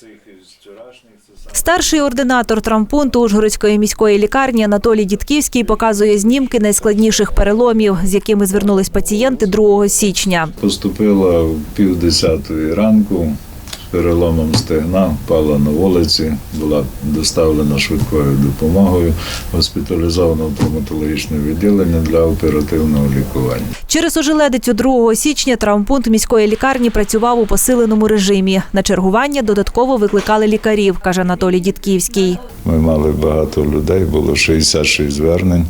цих із вчорашніх це саме. Старший ординатор травмпункту Ужгородської міської лікарні Анатолій Дідківський показує знімки найскладніших переломів, з якими звернулись пацієнти 2 січня. Поступила в пів десятої ранку переломом стегна, впала на вулиці, була доставлена швидкою допомогою, госпіталізована в травматологічне відділення для оперативного лікування. Через ожеледицю 2 січня травмпункт міської лікарні працював у посиленому режимі. На чергування додатково викликали лікарів, каже Анатолій Дідківський. Ми мали багато людей, було 66 звернень,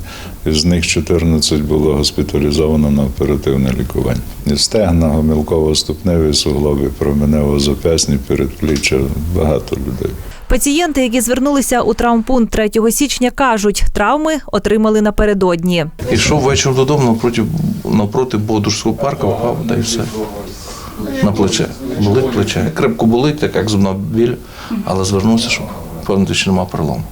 з них 14 було госпіталізовано на оперативне лікування. Стегна, гомілково-ступневі суглоби, променево-запясні, передпліччя, багато людей. Пацієнти, які звернулися у травмпункт 3 січня, кажуть, травми отримали напередодні. Ішов вечір додому навпроти, навпроти Бодужського парку, впав, та й все. На плече. Болить плече. Крепко болить, так як зубна біль, але звернувся, що певно, що нема перелому.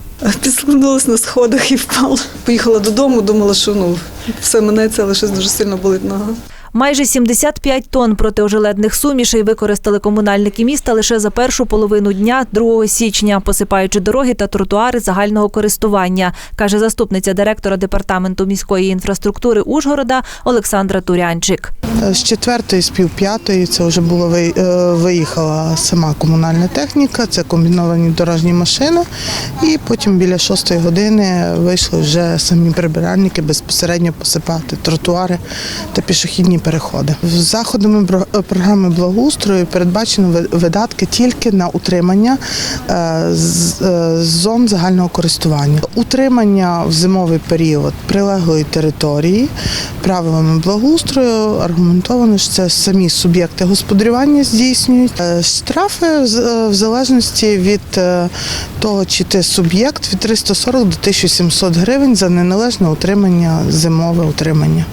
Підскладнулася на сходах і впала. Поїхала додому, думала, що ну все мене але щось дуже сильно болить нога. Майже 75 тонн протиожеледних сумішей використали комунальники міста лише за першу половину дня 2 січня, посипаючи дороги та тротуари загального користування, каже заступниця директора департаменту міської інфраструктури Ужгорода Олександра Турянчик. З четвертої, з пів п'ятої це вже було е, виїхала сама комунальна техніка, це комбіновані дорожні машини. І потім біля шостої години вийшли вже самі прибиральники безпосередньо посипати тротуари та пішохідні переходи. З Заходами програми благоустрою передбачено видатки тільки на утримання е, е, зон загального користування. Утримання в зимовий період прилеглої території правилами благоустрою аргументовано, що це самі суб'єкти господарювання здійснюють. Е, Штрафи е, в залежності від е, того, чи ти суб'єкт від 340 до 1700 гривень за неналежне утримання, зимове утримання.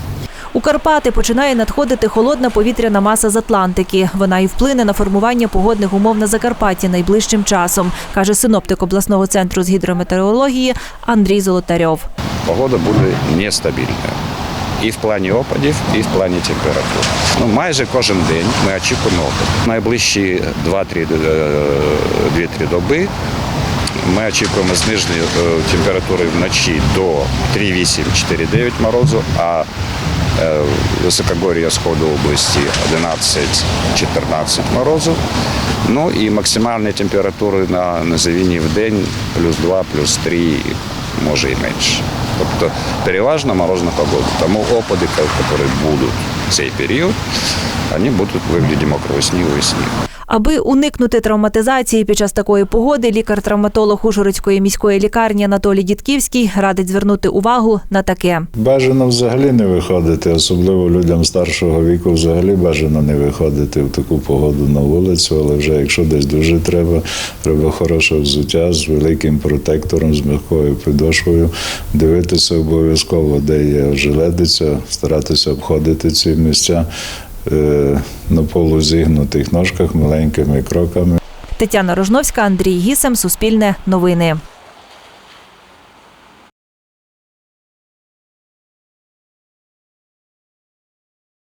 Карпати починає надходити холодна повітряна маса з Атлантики. Вона і вплине на формування погодних умов на Закарпатті найближчим часом, каже синоптик обласного центру з гідрометеорології Андрій Золотарьов. погода буде нестабільною. І в плані опадів, і в плані температур. Ну, майже кожен день ми очікуємо опад. Найближчі 2-3 е, 2-3 доби ми очікуємо зниження е, температури вночі до 3,8-4,9 морозу, а е, високогор'я сходу області 11-14 морозу. Ну і максимальні температури на низовині в день плюс 2, плюс 3, може і менше. Тобто переважно морозна погода. Тому опади, які будуть в цей період, вони будуть в вигляді мокрого снігу і снігу. Аби уникнути травматизації під час такої погоди, лікар-травматолог Ужгородської міської лікарні Анатолій Дідківський радить звернути увагу на таке. Бажано взагалі не виходити, особливо людям старшого віку, взагалі бажано не виходити в таку погоду на вулицю, але вже якщо десь дуже треба, треба хороше взуття з великим протектором, з м'якою підошвою, дивитися обов'язково, де є ожеледиця, старатися обходити ці місця на полузігнутих ножках маленькими кроками. Тетяна Рожновська, Андрій Гісем, Суспільне новини.